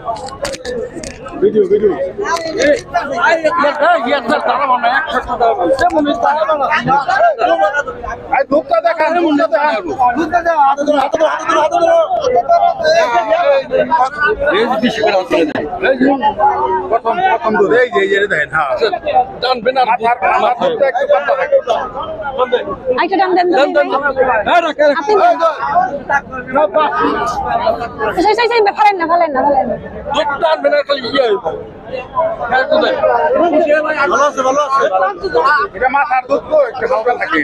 Oh. Video video. I দেখান দুধটা দেখান। প্রথম প্রথম দুধ এই যে এই দেখেন হ্যাঁ। মাথার মাথার দুধটা একটু পাতলা আইটা দাম দেন দেন আপনি সেই সেই সেই ফালেন না ফালেন না ফালেন না। ভালো আছে ভালো আছে থাকে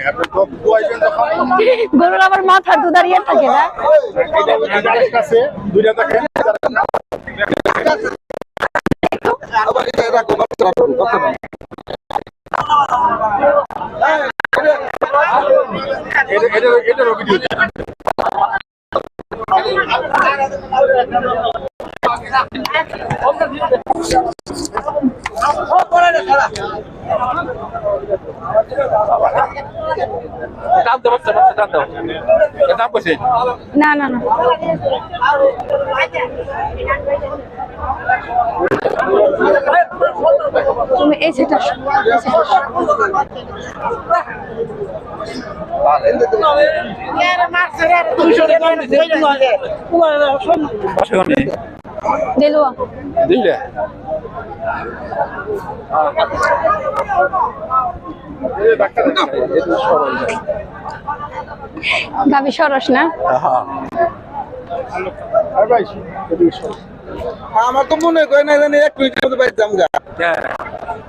গরুর আবার মাথার দুধ আর ইয়ে থাকে না? দুইটা দেখেন এটা রাখো না না না। তুমি এই সেটা দিলুয়া। দিলে গাবি সরস না? আমার তো মনে করে না জানি এক মিনিটের মধ্যে বাইরে যাম গা।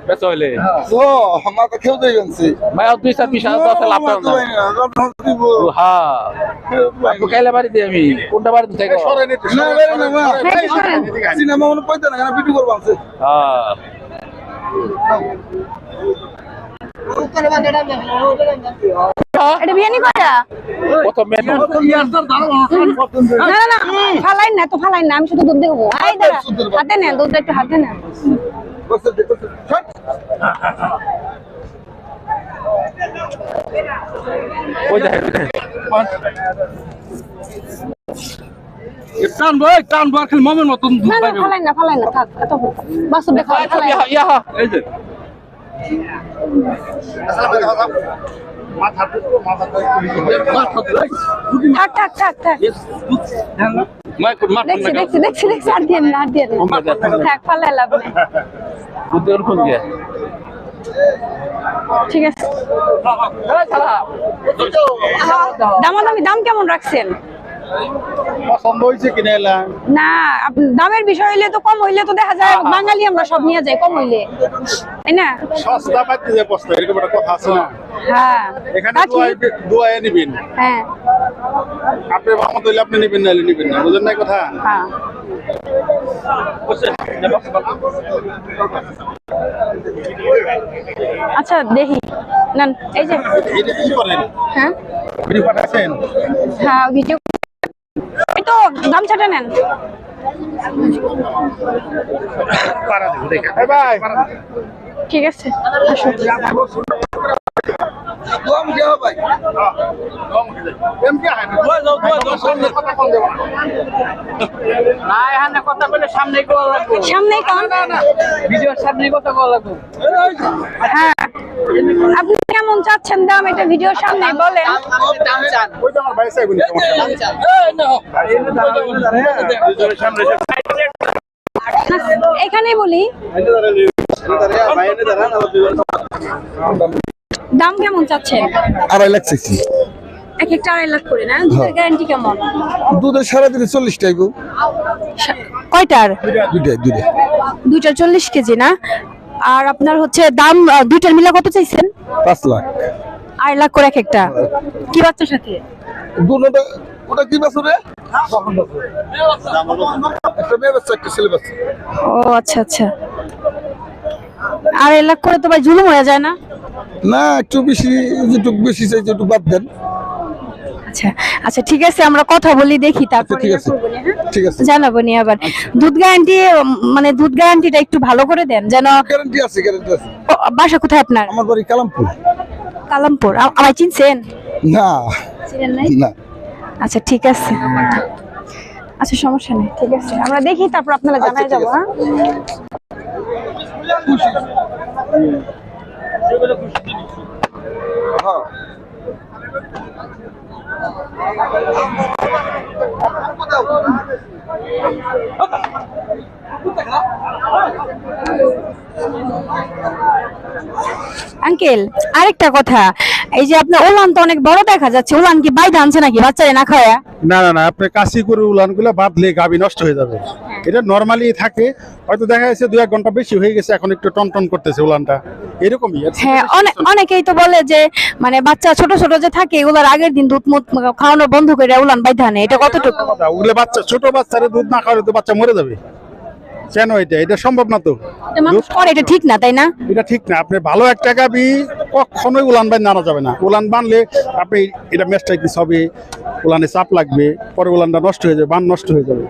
বেচলে ও আমার তো খেউ দিয়ে গেছি ভাই আর দুই চার পিস আছে আছে লাভ না হ্যাঁ আপনি কাইলে বাড়ি আমি কোনটা বাড়ি সরেন একটু না না সরেন। সিনেমা মনে না ভিডিও করব আছে হ্যাঁ এটা বিয়ানি করা না না না ফালাইন না তো ফালাইন না আমি শুধু দুধ দেবো হাতে নেন দুধটা একটু হাতে নেন বসে দেখো শট ওই দেখেন ওই দেখেন টান ভাই টান বার খালি মামের মতন দুধ না না পাইবে ফালাইন না ফালাইন না থাক এত বাসুর দেখা ফালাইন ইয়া ইয়া এই যে দেখছি দেখছি দেখছি দেখছি আর দিয়ে না আর দিয়ে থাক লাভ নেই। ঠিক আছে। দামাদামি দাম কেমন রাখছেন? না দামের বিষয় হইলে তো কম হইলে তো দেখা যায় বাঙালি আমরা সব নিয়ে যাই কম হইলে। তাই না? সস্তা পাইতে যে বস্তা এরকম একটা কথা আছে না? হ্যাঁ। এখানে তা দুয়াই ঠিক। দুয়াই নিবেন। হ্যাঁ। আপনি ভালো হইলে আপনি নিবেন না নিবেন না। বুঝেন না কথা? হ্যাঁ। আচ্ছা দেখি। নেন এই যে। হ্যাঁ। ভিডিও পাঠাচ্ছেন? হ্যাঁ ভিডিও গামছাটা নেন। ঠিক আছে সামনে। কথা কম দেবো না। না এখানে কথা বলে লাগবো। হ্যাঁ। চাচ্ছেন দাম এটা ভিডিওর সামনে বলেন। ওই যে আমার ভাই সাহেব সমস্যা নেই সামনে এখানেই বলি দাম কেমন চাচ্ছেন? আড়াই লাখ চাইছি। এক একটা আড়াই লাখ করে না? দুধের গ্যারান্টি কেমন? দুধের সারাদিনে চল্লিশ টাইব। কয়টার? দুইটাই দুইটাই। দুইটা চল্লিশ কেজি না? আর আপনার হচ্ছে দাম দুইটার মিলা কত চাইছেন? পাঁচ লাখ। আড়াই লাখ করে এক একটা। কি বাচ্চার সাথে? দুটা ওটা কি বাছুর রে? একটা মেয়ে বাচ্চা একটা ছেলে বাচ্চা। ও আচ্ছা আচ্ছা। আড়াই লাখ করে তো ভাই জুলুম হয়ে যায় না? না একটু বেশি যেটুকু বেশি চাই একটু বাদ দেন। আচ্ছা আচ্ছা ঠিক আছে আমরা কথা বলি দেখি তারপরে ঠিক আছে। করব নি, হ্যাঁ? ঠিক আছে। জানাব নি আবার। দুধ গ্যারান্টি মানে দুধ গ্যারান্টিটা একটু ভালো করে দেন যেন গ্যারান্টি আছে গ্যারান্টি আছে। বাসা কোথায় আপনার? আমার বাড়ি কালামপুর। কালামপুর। আমায় চিনছেন? না। চিনেন নাই? না। আচ্ছা ঠিক আছে। আচ্ছা সমস্যা নেই ঠিক আছে। আমরা দেখি তারপর আপনারা আচ্ছা, জানাই যাব হ্যাঁ? হ্যাঁ I'm আঙ্কেল আরেকটা কথা। এই যে আপনার উলান তো অনেক বড় দেখা যাচ্ছে। উলান কি বাইরে আনছে নাকি? বাচ্চারে না খাওয়া না না না আপনি কাশি করে উলানগুলো বাঁধলে গাভী নষ্ট হয়ে যাবে। এটা নর্মালি থাকে হয়তো দেখা যাচ্ছে দুই এক ঘণ্টা বেশি হয়ে গেছে এখন একটু টন টন করতেছে উলানটা। এরকমই এর হ্যাঁ অনেক অনেকেই তো বলে যে মানে বাচ্চা ছোট ছোট যে থাকে এগুলার আগের দিন দুধ মুধ খাওয়ানো বন্ধ করে উলান বাইধা আনে এটা কতটুকু? কথা, ওগুলো বাচ্চা ছোট বাচ্চারে দুধ না খাওয়ালে তো বাচ্চা মরে যাবে। কেন এটা? এটা সম্ভব না তো। এটা মানুষ করে এটা ঠিক না তাই না? এটা ঠিক না। আপনি ভালো একটা গাবি কখনোই উলান বান আনা যাবে না। উলান বানলে আপনি এটা মেস্টাইটিস হবে উলানে চাপ লাগবে পরে উলানটা নষ্ট হয়ে যাবে বান নষ্ট হয়ে যাবে।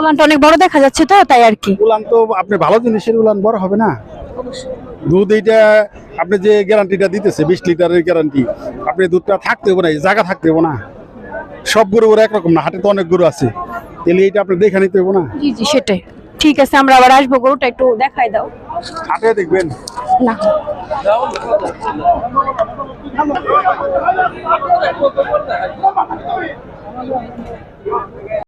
উলানটা অনেক বড় দেখা যাচ্ছে তো তাই আর কি। উলান তো আপনি ভালো জিনিসের উলান বড় হবে না। দুধ এইটা আপনি যে গ্যারান্টিটা দিতেছে বিশ লিটারের গ্যারান্টি আপনি দুধটা থাকতে হবে না জায়গা থাকতে হবে না। সব গরু ওরা একরকম না হাটে তো অনেক গরু আছে। তাহলে এইটা আপনি দেখে নিতে হবে না। জি জি সেটাই। ঠিক আছে আমরা আবার আসব গরুটা একটু দেখাই দাও। হাটে দেখবেন। না।